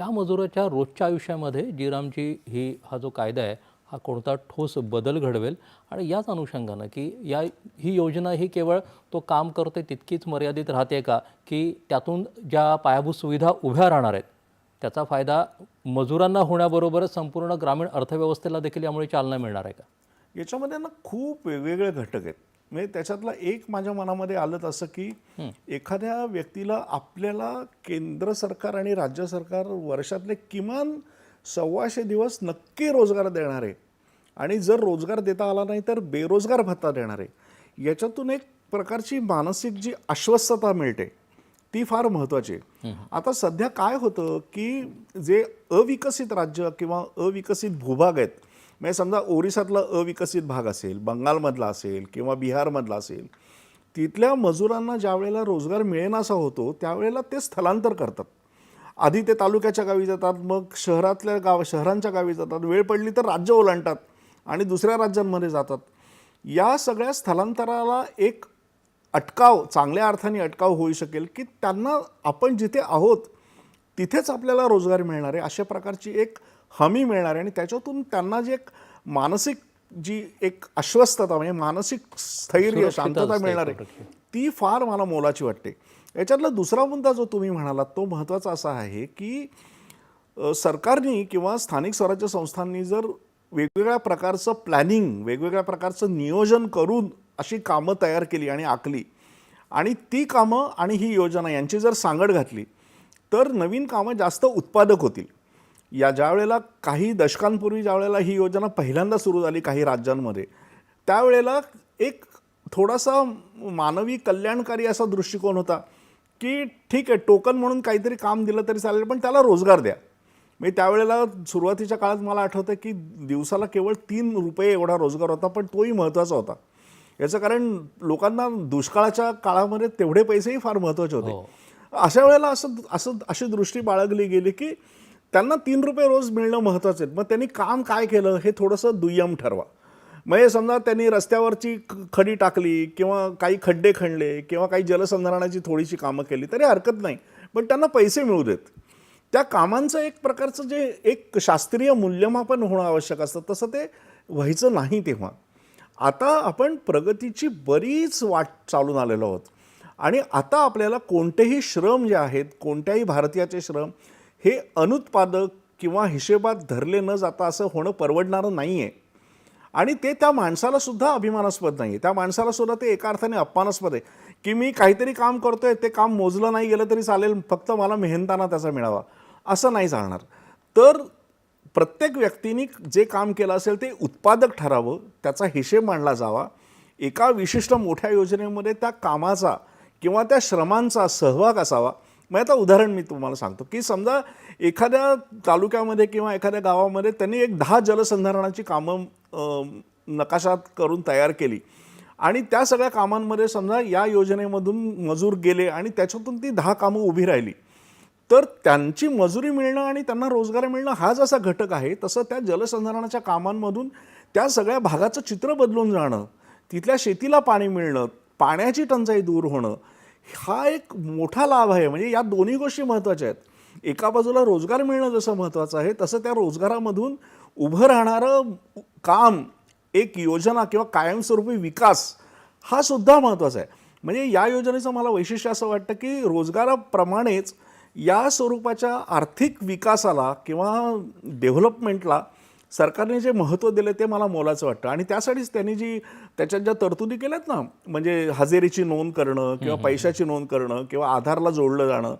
त्या मजुराच्या रोजच्या आयुष्यामध्ये जीरामची ही हा जो कायदा आहे हा कोणता ठोस बदल घडवेल? आणि याच अनुषंगानं की या ही योजना ही केवळ तो काम करते तितकीच मर्यादित राहते का? की त्यातून ज्या पायाभूत सुविधा उभ्या राहणार आहेत त्याचा फायदा मजुरांना होण्याबरोबरच संपूर्ण ग्रामीण अर्थव्यवस्थेला देखील यामुळे चालना मिळणार आहे का? याच्यामध्ये ना खूप वेगवेगळे घटक आहेत. म्हणजे त्याच्यातलं एक माझ्या मनामध्ये आलं तसं की एखाद्या व्यक्तीला आपल्याला केंद्र सरकार आणि राज्य सरकार वर्षातले किमान सव्वाशे दिवस नक्की रोजगार देणार आहे. आणि जर रोजगार देता आला नाही तर बेरोजगार भत्ता देणार आहे. याच्यातून एक प्रकारची मानसिक जी आश्वस्तता मिळते ती फार महत्त्वाची आहे. आता सध्या काय होतं की जे अविकसित राज्य किंवा अविकसित भूभाग आहेत म्हणजे समजा ओरिसातला अविकसित भाग असेल बंगालमधला असेल किंवा बिहारमधला असेल तिथल्या मजुरांना ज्या वेळेला रोजगार मिळेनासा होतो त्यावेळेला ते स्थलांतर करतात. आधी ते तालुक्याच्या गावी जातात मग शहरातल्या गाव शहरांच्या गावी जातात. वेळ पडली तर राज्य ओलांडतात आणि दुसऱ्या राज्यांमध्ये जातात. या सगळ्या स्थलांतराला एक अटकाव चांगल्या अर्थाने अटकाव होऊ शकेल की त्यांना आपण जिथे आहोत तिथेच आपल्याला रोजगार मिळणार आहे अशा प्रकारची एक हमी मिळणार आहे आणि त्याच्यातून त्यांना जे एक मानसिक जी एक अश्वस्थता म्हणजे मानसिक स्थैर्य शांतता मिळणार आहे ती फार मला मोलाची वाटते. याच्यातला दुसरा मुद्दा जो तुम्ही म्हणालात तो महत्त्वाचा असा आहे की सरकारनी किंवा स्थानिक स्वराज्य संस्थांनी जर वेगवेगळ्या प्रकारचं प्लॅनिंग वेगवेगळ्या प्रकारचं नियोजन करून अशी कामं तयार केली आणि आखली आणि ती कामं आणि ही योजना यांची जर सांगड घातली तर नवीन कामं जास्त उत्पादक होतील. या ज्या वेळेला काही दशकांपूर्वी ज्या वेळेला ही योजना पहिल्यांदा सुरू झाली काही राज्यांमध्ये त्यावेळेला एक थोडासा मानवी कल्याणकारी असा दृष्टिकोन होता की ठीक आहे टोकन म्हणून काहीतरी काम दिलं तरी चालेल पण त्याला रोजगार द्या. म्हणजे त्यावेळेला सुरुवातीच्या काळात मला आठवतं की दिवसाला केवळ तीन रुपये एवढा रोजगार होता पण तोही महत्त्वाचा होता. याचं कारण लोकांना दुष्काळाच्या काळामध्ये तेवढे पैसेही फार महत्त्वाचे होते. अशा वेळेला असं असं अशी दृष्टी बाळगली गेली की त्यांना तीन रुपये रोज मिळणं महत्त्वाचं आहे. मग त्यांनी काम काय केलं हे थोडंसं दुय्यम ठरवा. म्हणजे समजा त्यांनी रस्त्यावरची ख- खडी टाकली किंवा काही खड्डे खणले किंवा काही जलसंधारणाची थोडीशी कामं केली तरी हरकत नाही. पण त्यांना पैसे मिळू देत. त्या कामांचं एक प्रकारचं जे एक शास्त्रीय मूल्यमापन होणं आवश्यक असतं तसं ते व्हायचं नाही तेव्हा. आता आपण प्रगतीची बरीच वाट चालून आलेलो आहोत. आणि आता आपल्याला कोणतेही श्रम जे आहेत कोणत्याही भारतीयाचे श्रम हे अनुत्पादक किंवा हिशेबात धरले न जाता असं होणं परवडणारं नाही आहे आणि ते त्या माणसालासुद्धा अभिमानास्पद नाही आहे त्या माणसालासुद्धा ते एका अर्थाने अपमानास्पद आहे. की मी काहीतरी काम करतो आहे ते काम मोजलं नाही गेलं तरी चालेल फक्त मला मेहनताना त्याचा मिळावा असं नाही चालणार. तर प्रत्येक व्यक्तीने जे काम केलं असेल ते उत्पादक ठरावं त्याचा हिशेब मांडला जावा. एका विशिष्ट मोठ्या योजनेमध्ये त्या कामाचा किंवा त्या श्रमांचा सहभाग असावा. मग आता उदाहरण मी तुम्हाला सांगतो की समजा एखाद्या तालुक्यामध्ये किंवा एखाद्या गावामध्ये त्यांनी एक दहा जलसंधारणाची कामं नकाशात करून तयार केली. आणि त्या सगळ्या कामांमध्ये समजा या योजनेमधून मजूर गेले आणि त्याच्यातून ती दहा कामं उभी राहिली. तर त्यांची मजुरी मिळणं आणि त्यांना रोजगार मिळणं हा जसा घटक आहे. तसं त्या जलसंधारणाच्या कामांमधून त्या सगळ्या भागाचं चित्र बदलून जाणं तिथल्या शेतीला पाणी मिळणं पाण्याची टंचाई दूर होणं हा एक मोठा लाभ आहे. म्हणजे या दोन्ही गोष्टी महत्त्वाच्या आहेत. एका बाजूला रोजगार मिळणं जसं महत्त्वाचं आहे तसं त्या रोजगारामधून उभं राहणारं काम एक योजना किंवा कायमस्वरूपी विकास हा सुद्धा महत्त्वाचा आहे. म्हणजे या योजनेचं मला वैशिष्ट्य असं वाटतं की रोजगाराप्रमाणेच या स्वरूपाच्या आर्थिक विकासाला किंवा डेव्हलपमेंटला सरकारने जे महत्त्व दिलं ते मला मोलाचं वाटतं. आणि त्यासाठीच त्यांनी जी त्याच्यात ज्या तरतुदी केल्यात ना म्हणजे हजेरीची नोंद करणं किंवा पैशाची नोंद करणं किंवा आधारला जोडलं जाणं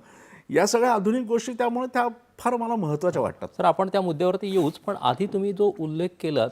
या सगळ्या आधुनिक गोष्टी त्यामुळे त्या फार मला महत्त्वाच्या वाटतात. सर आपण त्या मुद्द्यावरती येऊच पण आधी तुम्ही जो उल्लेख केलात